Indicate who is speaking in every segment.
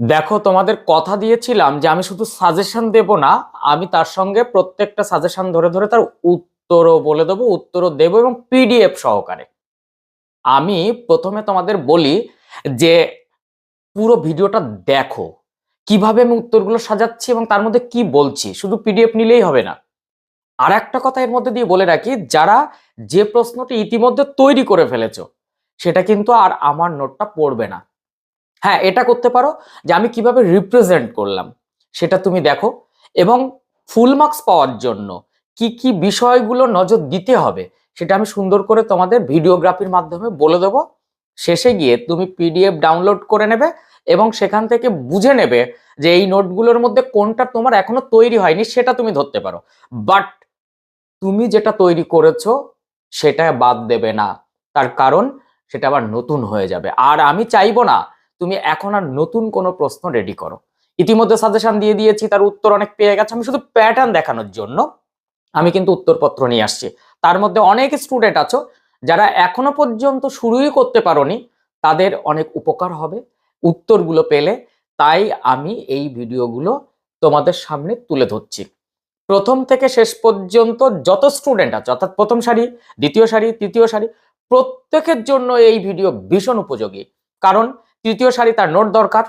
Speaker 1: দেখো, তোমাদের কথা দিয়েছিলাম যে আমি শুধু সাজেশন দেব না, আমি তার সঙ্গে প্রত্যেকটা সাজেশন ধরে ধরে তার উত্তরও বলে দেবো, উত্তরও দেবো এবং পিডিএফ সহকারে। আমি প্রথমে তোমাদের বলি যে পুরো ভিডিওটা দেখো, কীভাবে আমি উত্তরগুলো সাজাচ্ছি এবং তার মধ্যে কি বলছি, শুধু পিডিএফ নিলেই হবে না। আর একটা কথা এর মধ্যে দিয়ে বলে রাখি, যারা যে প্রশ্নটি ইতিমধ্যে তৈরি করে ফেলেছ, সেটা কিন্তু আর আমার নোটটা পড়বে না। হ্যাঁ এটা করতে পারো যে আমি কীভাবে রিপ্রেজেন্ট করলাম, সেটা তুমি দেখো এবং ফুল মার্কস পাওয়ার জন্য কি কি বিষয়গুলো নজর দিতে হবে সেটা আমি সুন্দর করে তোমাদের ভিডিওগ্রাফির মাধ্যমে বলে দেবো। শেষে গিয়ে তুমি পিডিএফ ডাউনলোড করে নেবে এবং সেখান থেকে বুঝে নেবে যে এই নোটগুলোর মধ্যে কোনটা তোমার এখনও তৈরি হয়নি, সেটা তুমি ধরতে পারো। বাট তুমি যেটা তৈরি করেছ, সেটা বাদ দেবে না। তার কারণ সেটা আবার নতুন হয়ে যাবে। আর আমি চাইব না তুমি এখন আর নতুন কোনো প্রশ্ন রেডি করো। ইতিমধ্যে সাজেশন দিয়ে দিয়েছি, তার উত্তর অনেক পেয়ে গেছে। আমি শুধু প্যাটার্ন দেখানোর জন্য আমি কিন্তু উত্তরপত্র নিয়ে আসছি। তার মধ্যে অনেক স্টুডেন্ট আছো, যারা এখনও পর্যন্ত শুরুই করতে পারোনি, তাদের অনেক উপকার হবে, উত্তরগুলো পেলে। তাই আমি এই ভিডিওগুলো তোমাদের সামনে তুলে ধরছি। প্রথম থেকে শেষ পর্যন্ত যত স্টুডেন্ট আছে, অর্থাৎ প্রথম সারি, দ্বিতীয় সারি, তৃতীয় সারি, প্রত্যেকের জন্য এই ভিডিও ভীষণ উপযোগী। কারণ তৃতীয় সারি তার নোট দরকার,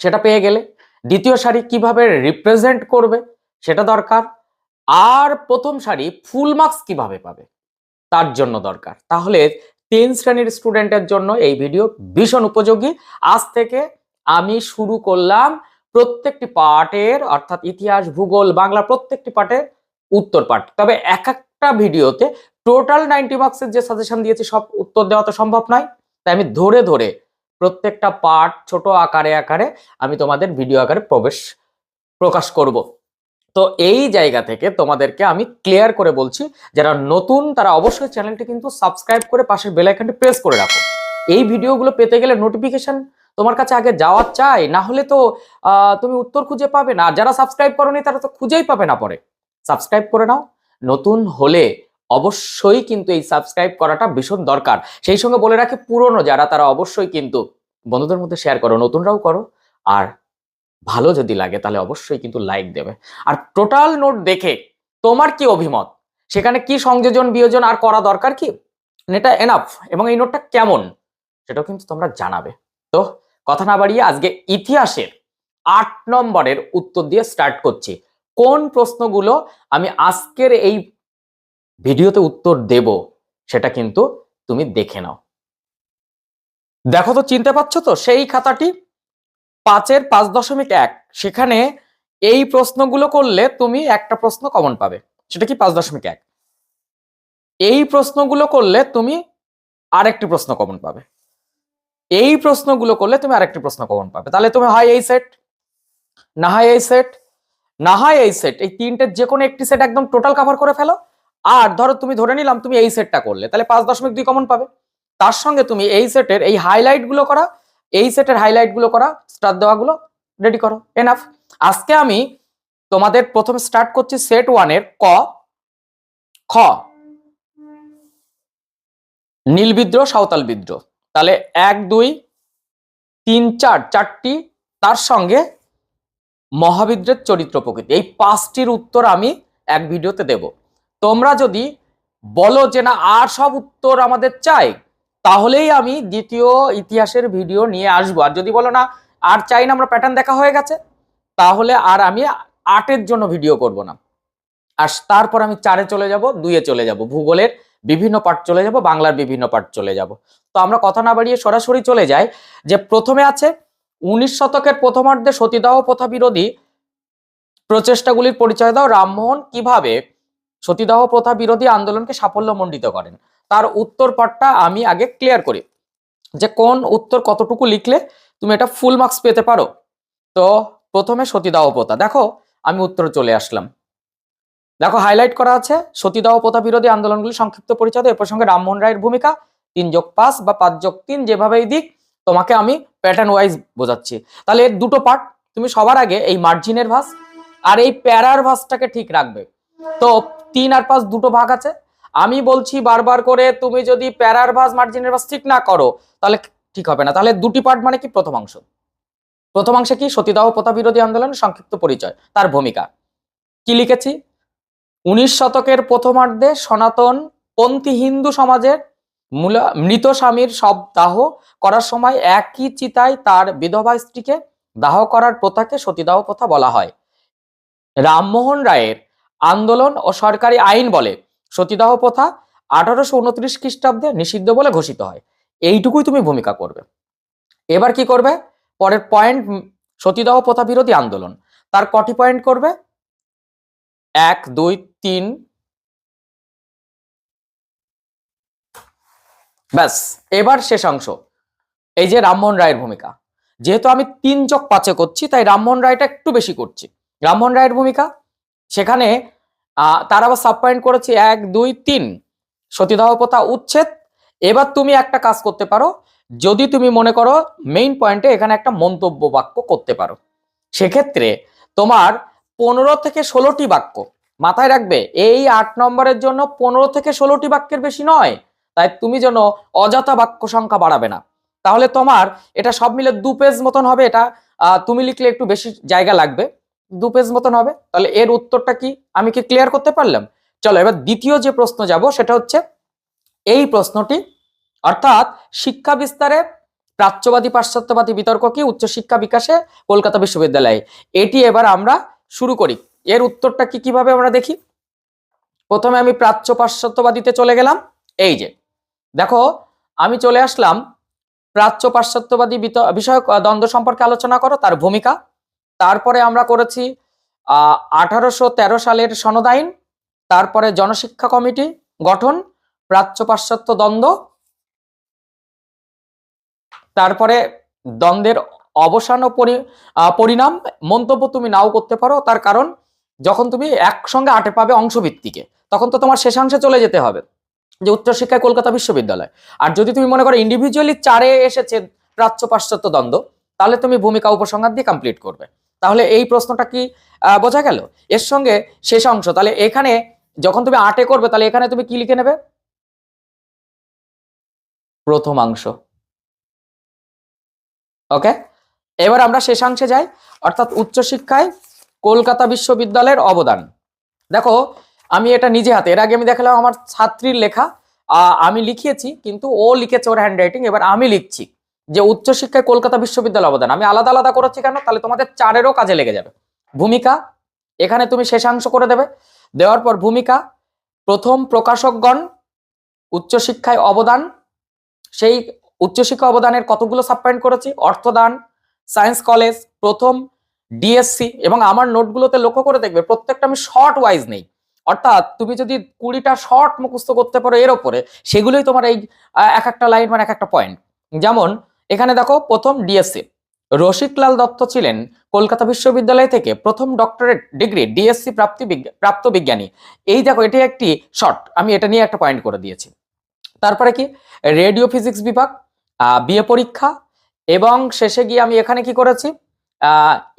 Speaker 1: সেটা পেয়ে গেলে। দ্বিতীয় সারি কীভাবে রিপ্রেজেন্ট করবে, সেটা দরকার। আর প্রথম সারি ফুল মার্কস কীভাবে পাবে, তার জন্য দরকার। তাহলে তিন শ্রেণির স্টুডেন্টের জন্য এই ভিডিও ভীষণ উপযোগী। আজ থেকে আমি শুরু করলাম প্রত্যেকটি পার্টের অর্থাৎ ইতিহাস, ভূগোল, বাংলা প্রত্যেকটি পার্টের উত্তর পাঠ। তবে এক একটা ভিডিওতে টোটাল নাইনটি মার্কসের যে সাজেশন দিয়েছি, সব উত্তর দেওয়া তো সম্ভব নয়। তাই আমি ধরে ধরে প্রত্যেকটা পার্ট ছোট আকারে আকারে আমি তোমাদের ভিডিও আকারে প্রবেশ, প্রকাশ করব। তো এই জায়গা থেকে তোমাদেরকে আমি ক্লিয়ার করে বলছি, যারা নতুন তারা অবশ্যই চ্যানেলটি কিন্তু সাবস্ক্রাইব করে পাশের বেল আইকনটি প্রেস করে রাখো। এই ভিডিওগুলো পেতে গেলে নোটিফিকেশন তোমার কাছে আগে যাওয়া চাই, না হলে তো তুমি উত্তর খুঁজে পাবে না। যারা সাবস্ক্রাইব করোনি তারা তো খুঁজেই পাবে না পরে। সাবস্ক্রাইব করে নাও। নতুন হলে অবশ্যই কিন্তু এই সাবস্ক্রাইব করাটা ভীষণ দরকার। সেই সঙ্গে বলে রাখি, পুরনো যারা, তারা অবশ্যই কিন্তু বন্ধুদের মধ্যে শেয়ার করো, নতুনরাও করো। আর ভালো যদি লাগে, তাহলে অবশ্যই কিন্তু লাইক দেবে। আর টোটাল নোট দেখে তোমার কি অভিমত? সেখানে কি সংযোজন, বিয়োজন, আর করা দরকার কি? এটা এনাফ এবং এই নোটটা কেমন? সেটাও কিন্তু তোমরা জানাবে। তো কথা না বাড়িয়ে আজকে ইতিহাসের আট নম্বরের উত্তর দিয়ে স্টার্ট করছি। কোন প্রশ্নগুলো আমি আজকের এই ভিডিওতে উত্তর দেব, সেটা কিন্তু তুমি দেখে নাও। দেখো তো, চিনতে পারছ তো? সেই খাতাটি পাঁচের পাঁচ দশমিক এক। সেখানে এই প্রশ্নগুলো করলে তুমি একটা প্রশ্ন কমন পাবে, সেটা কি পাঁচ দশমিক এক? এই প্রশ্নগুলো করলে তুমি আরেকটি প্রশ্ন কমন পাবে। এই প্রশ্নগুলো করলে তুমি আরেকটি প্রশ্ন কমন পাবে। তাহলে তুমি হয় এই সেট, না হয় এই সেট, না হয় এই সেট, এই তিনটের যে কোনো একটি সেট একদম টোটাল কভার করে ফেলো। আর ধরো তুমি ধরে নিলাম তুমি এই সেটটা করলে, তাহলে পাঁচ দশমিক দুই কমন পাবে। তার সঙ্গে তুমি এই সেটের এই হাইলাইটগুলো করা, এই সেটের হাইলাইটগুলো করা স্টার দেওয়াগুলো রেডি করো। এনাফ আজকে আমি তোমাদের প্রথমে স্টার্ট করছি সেট ওয়ানের ক, খ। নীল বিদ্রোহ, সাঁওতাল বিদ্রোহ। তাহলে এক, দুই, তিন, চার, চারটি, তার সঙ্গে মহাবিদ্রের চরিত্র প্রকৃতি। এই পাঁচটির উত্তর আমি এক ভিডিওতে দেব। তোমরা যদি বলো যে না, আর সব উত্তর আমাদের চাই, তাহলেই আমি দ্বিতীয় ইতিহাসের ভিডিও নিয়ে আসব। আর যদি বলো না, আর চাই না, আমরা প্যাটার্ন দেখা হয়ে গেছে, তাহলে আর আমি আটের জন্য ভিডিও করব না। আর তারপর আমি চারে চলে যাব, দুইয়ে চলে যাব। ভূগোলের বিভিন্ন পার্ট চলে যাব, বাংলার বিভিন্ন পার্ট চলে যাব। তো আমরা কথা না বাড়িয়ে সরাসরি চলে যাই, যে প্রথমে আছে উনিশ শতকের প্রথমার্ধে সতীদাহ প্রথা বিরোধী প্রচেষ্টাগুলির পরিচয় দাও। রামমোহন কীভাবে সতীদাহ প্রথা বিরোধী আন্দোলনকে সাফল্যমণ্ডিত করেন। তার উত্তর পার্টটা আমি আগে ক্লিয়ার করি যে কোন উত্তর কতটুকু লিখলে তুমি এটা ফুল মার্কস পেতে পারো। তো প্রথমে সতীদাহ প্রথা। দেখো, আমি উত্তর চলে আসলাম। দেখো হাইলাইট করা আছে, সতীদাহ প্রথা বিরোধী আন্দোলনগুলি সংক্ষিপ্ত পরিচয় এ প্রসঙ্গে রামমোহন রায়ের ভূমিকা, তিন যোগ পাঁচ বা পাঁচ যোগ তিন যেভাবেই দিক, তোমাকে আমি প্যাটার্ন ওয়াইজ বোঝাচ্ছি। তাহলে এর দুটো পার্ট তুমি সবার আগে এই মার্জিনের ভাস আর এই প্যারার ভাসটাকে ঠিক রাখবে। তো তিন আর পাঁচ দুটো ভাগ আছে। আমি বলছি বারবার করে তুমি যদি প্যারার ভাস মার্জিনের ভাস ঠিক না করো, তাহলে ঠিক হবে না। তাহলে দুটি পার্ট মানে কি? প্রথমাংশ প্রথমাংশে কি? সতীদাহ প্রথা বিরোধী আন্দোলনের সংক্ষিপ্ত পরিচয়, তার ভূমিকা। কি লিখেছি? উনিশ শতকের প্রথমার্ধে সনাতন পন্থী হিন্দু সমাজের মৃত স্বামীর সব দাহ করার সময় একই চিতায় তার বিধবা স্ত্রীকে দাহ করার প্রথাকে সতীদাহ প্রথা বলা হয়। রামমোহন রায়ের আন্দোলন ও সরকারি আইন বলে সতীদাহ প্রথা আঠারোশো উনত্রিশ খ্রিস্টাব্দে নিষিদ্ধ বলে ঘোষিত হয়। এইটুকুই তুমি ভূমিকা করবে। এবার কি করবে? পরের পয়েন্ট সতীদাহ প্রথা বিরোধী আন্দোলন। তার কটি পয়েন্ট করবে? এক, দুই, তিন। ব্যাস, এবার শেষ অংশ। এই যে রামমোহন রায়ের ভূমিকা। যেহেতু আমি তিন চক পাঁচে করছি, তাই রামমোহন রায়টা একটু বেশি করছি। রামমোহন রায়ের ভূমিকা? সেখানে তার আবার সাব পয়েন্ট করেছি এক, দুই, তিন। সতীদাহ প্রথা উচ্ছেদ। এবার তুমি একটা কাজ করতে পারো। যদি তুমি মনে করো মেইন পয়েন্টে এখানে একটা মন্তব্য বাক্য করতে পারো। সেক্ষেত্রে তোমার পনেরো থেকে ষোলোটি বাক্য মাথায় রাখবে। এই আট নম্বরের জন্য পনেরো থেকে ষোলোটি বাক্যের বেশি নয়। তাই তুমি যেন অযথা বাক্য সংখ্যা বাড়াবে না। তাহলে তোমার এটা সব মিলে দু পেজ মতন হবে এটা। তুমি লিখলে একটু বেশি জায়গা লাগবে। দু পেজ মতন হবে। তাহলে এর উত্তরটা কি? আমি কি ক্লিয়ার করতে পারলাম? চলো, এবার দ্বিতীয় যে প্রশ্ন যাব, সেটা হচ্ছে এই প্রশ্নটি, অর্থাৎ শিক্ষা বিস্তারে প্রাচ্যবাদী, পাশ্চাত্যবাদী বিতর্ক কি? উচ্চশিক্ষা বিকাশে কলকাতা বিশ্ববিদ্যালয়ে। এটি এবার আমরা শুরু করি। এর উত্তরটা কি কীভাবে আমরা দেখি? প্রথমে আমি প্রাচ্য, পাশ্চাত্যবাদীতে চলে গেলাম। এই যে, দেখো, আমি চলে আসলাম প্রাচ্য, পাশ্চাত্যবাদী বিষয়ক দ্বন্দ্ব সম্পর্কে আলোচনা করো, তার ভূমিকা। তারপরে আমরা করেছি আঠারোশো সালের সনদ আইন, তারপরে জনশিক্ষা কমিটি গঠন, প্রাচ্য পাশ্চাত্য দ্বন্দ্ব, তারপরে দ্বন্দ্বের অবসান ও পরি- পরিণাম, মন্তব্য তুমি নাও করতে পারো, তার কারণ যখন তুমি একসঙ্গে আটে পাবে অংশভিত্তিকে, তখন তো তোমার শেষাংশে চলে যেতে হবে, যে উচ্চশিক্ষায় কলকাতা বিশ্ববিদ্যালয়। আর যদি তুমি মনে করো ইন্ডিভিজুয়ালি চারে এসেছে প্রাচ্য পাশ্চাত্য দ্বন্দ্ব, তাহলে তুমি ভূমিকা উপসংহার দিয়ে কমপ্লিট করবে। তাহলে এই প্রশ্নটা কি বোঝা গেল? এর সঙ্গে শেষ অংশ, তাহলে এখানে যখন তুমি আটে করবে, তাহলে এখানে তুমি কি লিখে নেবে? প্রথমাংশ ওকে? এবার আমরা শেষাংশে যাই, অর্থাৎ উচ্চশিক্ষায় কলকাতা বিশ্ববিদ্যালয়ের অবদান। দেখো, আমি এটা নিজে হাতে, এর আগে আমি দেখালাম আমার ছাত্রীর লেখা আমি লিখিয়েছি, কিন্তু ও লিখেছে ওর হ্যান্ড রাইটিং এবার আমি লিখছি। যে উচ্চশিক্ষায় কলকাতা বিশ্ববিদ্যালয় অবদান। আমি আলাদা আলাদা করেছি কেন? তাহলে তোমাদের চারেরও কাজে লেগে যাবে। ভূমিকা, এখানে তুমি শেষাংশ করে দেবে। দেওয়ার পর ভূমিকা, প্রথম প্রকাশকগণ, উচ্চশিক্ষায় অবদান, সেই উচ্চশিক্ষা অবদানের কতগুলো সাবপয়েন্ট করেছি? অর্থদান সায়েন্স কলেজ প্রথম ডিএসসি এবং আমার নোটগুলোতে লক্ষ্য করে দেখবে, প্রত্যেকটা আমি শর্ট ওয়াইজ নেই। অর্থাৎ তুমি যদি কুড়িটা শর্ট মুখস্থ করতে পারো এর ওপরে, সেগুলোই তোমার এই এক একটা লাইন মানে এক একটা পয়েন্ট যেমন এখানে দেখো প্রথম ডিএসসি রসিকলাল দত্ত ছিলেন কলকাতা বিশ্ববিদ্যালয় থেকে প্রথম ডক্টরেট ডিগ্রি ডিএসসি প্রাপ্তি প্রাপ্ত বিজ্ঞানী। এই দেখো, এটি একটি শর্ট আমি এটা নিয়ে একটা পয়েন্ট করে দিয়েছি। তারপরে কি? রেডিও ফিজিক্স বিভাগ বিএ পরীক্ষা, এবং শেষে গিয়ে আমি এখানে কি করেছি?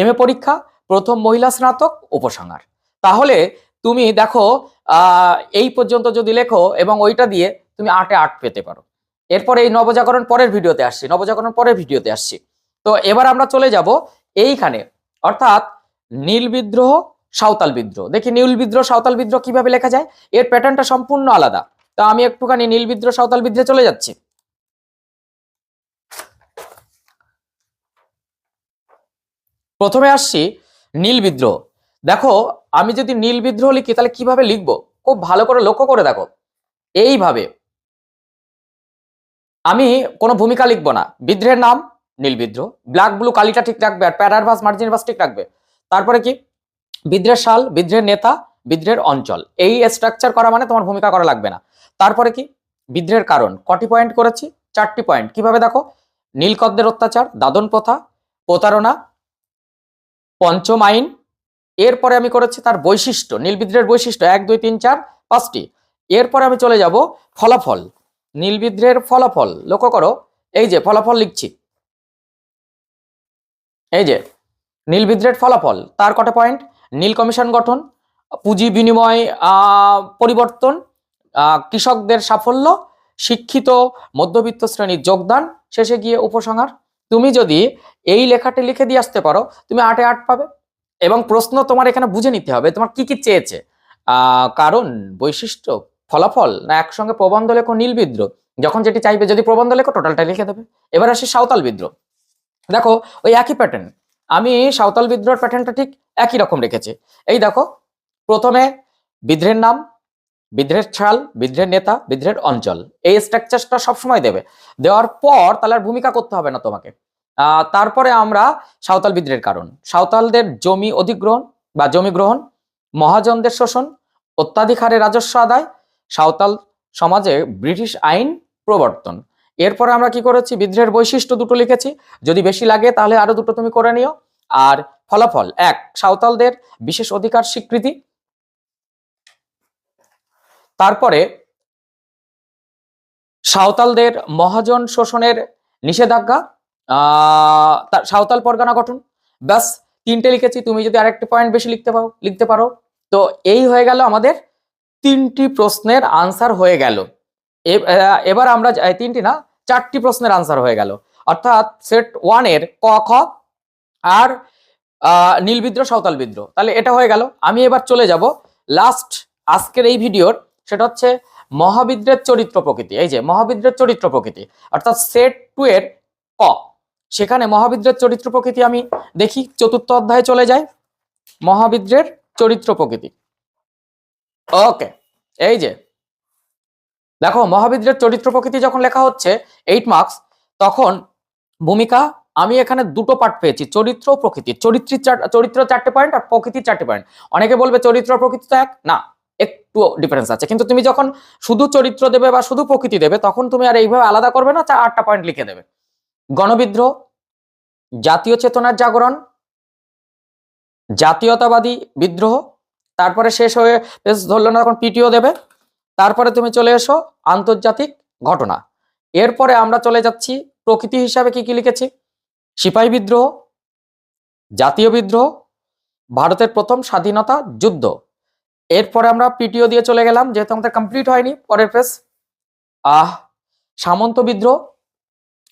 Speaker 1: এম এ পরীক্ষা, প্রথম মহিলা স্নাতক, উপসংহার। তাহলে তুমি দেখো এই পর্যন্ত যদি লেখো এবং ওইটা দিয়ে তুমি আটে আট পেতে পারো। এরপরে এই নবজাগরণ পরের ভিডিওতে আসছি, নবজাগরণ পরের ভিডিওতে আসছি। তো এবার আমরা চলে যাব এইখানে, অর্থাৎ নীল বিদ্রোহ, সাঁওতাল বিদ্রোহ। দেখি নীল বিদ্রোহ, সাঁওতাল বিদ্রোহ কীভাবে লেখা যায়? এর প্যাটার্নটা সম্পূর্ণ আলাদা। তো আমি একটুখানি নীল বিদ্রোহ, সাঁওতাল বিদ্রোহে চলে যাচ্ছি। প্রথমে আসছি নীল বিদ্রোহ। দেখো, আমি যদি নীল বিদ্রোহ লিখি, তাহলে কীভাবে লিখব? খুব ভালো করে লক্ষ্য করে দেখো। এইভাবে আমি কোনো ভূমিকা লিখব না। বিদ্রোহের নাম নীল বিদ্রোহ। ব্ল্যাক ব্লু কালিটা ঠিক রাখবে আর প্যারার ভাস মার্জিন ঠিক রাখবে। তারপরে কি? বিদ্রোহের সাল, বিদ্রোহের নেতা, বিদ্রোহের অঞ্চল। এই স্ট্রাকচার করা মানে তোমার ভূমিকা করা লাগবে না। তারপরে কি? বিদ্রোহের কারণ। কটি পয়েন্ট করেছি? চারটি পয়েন্ট কীভাবে দেখো? নীলকদ্দের অত্যাচার, দাদন প্রথা, প্রতারণা পঞ্চম আইন এরপরে আমি করেছি তার বৈশিষ্ট্য। নীল বিদ্রোহের বৈশিষ্ট্য। এক, দুই, তিন, চার, পাঁচটি। এরপরে আমি চলে যাব ফলাফল। নীল বিদ্রোহের ফলাফল, লক্ষ্য করো, এই যে ফলাফল লিখছি। এই যে, নীল বিদ্রোহের ফলাফল, তার কটা পয়েন্ট নীল কমিশন গঠন, পুঁজি বিনিময় পরিবর্তন কৃষকদের সাফল্য, শিক্ষিত মধ্যবিত্ত শ্রেণির যোগদান, শেষে গিয়ে উপসংহার। তুমি যদি এই লেখাটি লিখে দিয়ে আসতে পারো, তুমি আটে আট পাবে। এবং প্রশ্ন তোমার এখানে বুঝে নিতে হবে, তোমার কি কি চেয়েছে? কারণ, বৈশিষ্ট্য ফলাফল না একসঙ্গে প্রবন্ধ লেখো নীল বিদ্রোহ? যখন যেটি চাইবে, যদি প্রবন্ধ লেখো টোটালটা লিখে দেবে। এবার আসি সাঁওতাল বিদ্রোহ। দেখো, ওই একই প্যাটার্ন আমি সাঁওতাল বিদ্রোহের প্যাটার্নটা ঠিক একই রকম রেখেছি। এই দেখো, প্রথমে বিদ্রোহের নাম, বিদ্রোহের ছাল, বিদ্রোহের নেতা, বিদ্রোহের অঞ্চল। এই স্ট্রাকচারটা সবসময় দেবে। দেওয়ার পর তাহলে আর ভূমিকা করতে হবে না তোমাকে। তারপরে আমরা সাঁওতাল বিদ্রোহের কারণ। সাঁওতালদের জমি অধিগ্রহণ বা জমি গ্রহণ, মহাজনদের শোষণ অত্যাধিক হারে রাজস্ব আদায় সাঁওতাল সমাজে ব্রিটিশ আইন প্রবর্তন। এরপরে আমরা কি করেছি? বিদ্রোহের বৈশিষ্ট্য দুটো লিখেছি। যদি বেশি লাগে তাহলে আরও দুটো তুমি করে নিও। আর ফলাফল এক, সাঁওতালদের বিশেষ অধিকার স্বীকৃতি। তারপরে সাঁওতালদের মহাজন শোষণের নিষেধাজ্ঞা সাঁওতাল পরগনা গঠন। ব্যাস, তিনটে লিখেছি। তুমি যদি আরেকটি পয়েন্ট বেশি লিখতে পারো লিখতে পারো। তো এই হয়ে গেল আমাদের তিনটি প্রশ্নের আনসার হয়ে গেল। এবার আমরা তিনটি না, চারটি প্রশ্নের আনসার হয়ে গেল। অর্থাৎ সেট ওয়ানের ক, খ আর নীল বিদ্রোহ, সাঁওতাল বিদ্রোহ। তাহলে এটা হয়ে গেল। আমি এবার চলে যাব। লাস্ট আজকের এই ভিডিওর, সেটা হচ্ছে মহাবিদ্রের চরিত্র প্রকৃতি। এই যে, মহাবিদ্রের চরিত্র প্রকৃতি। অর্থাৎ সেট টু এর ক। সেখানে মহাবিদ্রের চরিত্র প্রকৃতি আমি দেখি, চতুর্থ অধ্যায়ে চলে যাই মহাবিদ্রের চরিত্র প্রকৃতি। ওকে এই যে, দেখো মহাবিদ্রের চরিত্র প্রকৃতি যখন লেখা হচ্ছে এইট মার্কস তখন ভূমিকা, আমি এখানে দুটো পার্ট পেয়েছি, চরিত্র প্রকৃতি। চরিত্রের চার- চরিত্র চারটে পয়েন্ট আর প্রকৃতির চারটে পয়েন্ট অনেকে বলবে চরিত্র প্রকৃতি তো এক? না একটু ডিফারেন্স আছে। কিন্তু তুমি যখন শুধু চরিত্র দেবে বা শুধু প্রকৃতি দেবে, তখন তুমি আর এইভাবে আলাদা করবে না আটটা পয়েন্ট লিখে দেবে। গণবিদ্রোহ, জাতীয় চেতনার জাগরণ, জাতীয়তাবাদী বিদ্রোহ তারপরে শেষ হয়ে, বেশ ধরলো না তখন পিটিও দেবে। তারপরে তুমি চলে এসো, আন্তর্জাতিক ঘটনা। এরপরে আমরা চলে যাচ্ছি, প্রকৃতি হিসাবে কি কি লিখেছি? সিপাহী বিদ্রোহ, জাতীয় বিদ্রোহ, ভারতের প্রথম স্বাধীনতা যুদ্ধ। এরপরে আমরা পিটিও দিয়ে চলে গেলাম, যেহেতু আমাদের কমপ্লিট হয়নি, পরের পেজ আহ, সামন্ত বিদ্রোহ,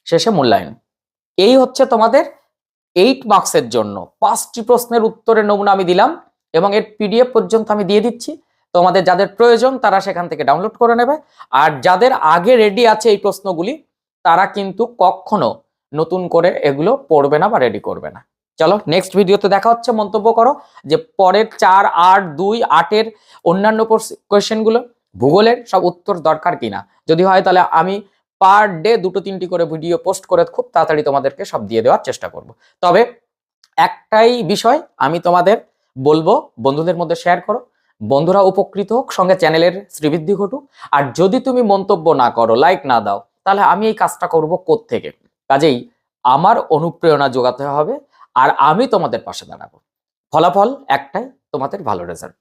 Speaker 1: শেষে মূল্যায়ন। এই হচ্ছে তোমাদের এইট মার্কসের জন্য। পাঁচটি প্রশ্নের উত্তরের নমুনা আমি দিলাম। এবং এর পিডিএফ পর্যন্ত আমি দিয়ে দিচ্ছি। তোমাদের যাদের প্রয়োজন, তারা সেখান থেকে ডাউনলোড করে নেবে। আর যাদের আগে রেডি আছে এই প্রশ্নগুলি, তারা কিন্তু কখনো নতুন করে এগুলো পড়বে না বা রেডি করবে না। চলো নেক্সট ভিডিওতে দেখা হচ্ছে, মন্তব্য করো যে পরের চার, আট, দুই, আটের অন্যান্য কোয়েশ্চেনগুলো ভূগোলের সব উত্তর দরকার কিনা? যদি হয়, তাহলে আমি পার ডে দুটো, তিনটি করে ভিডিও পোস্ট করে খুব তাড়াতাড়ি তোমাদেরকে সব দিয়ে দেওয়ার চেষ্টা করব। তবে একটাই বিষয় আমি তোমাদের বলব, বন্ধুদের মধ্যে শেয়ার করো। বন্ধুরা উপকৃত হোক, সঙ্গে চ্যানেলের শ্রীবৃদ্ধি ঘটুক। আর যদি তুমি মন্তব্য না করো লাইক না দাও, তাহলে আমি এই কাজটা করব থেকে কাজেই আমার অনুপ্রেরণা যোগাতে হবে, আর আমি তোমাদের পাশে দাঁড়াবো। ফলাফল একটাই, তোমাদের ভালো রেজাল্ট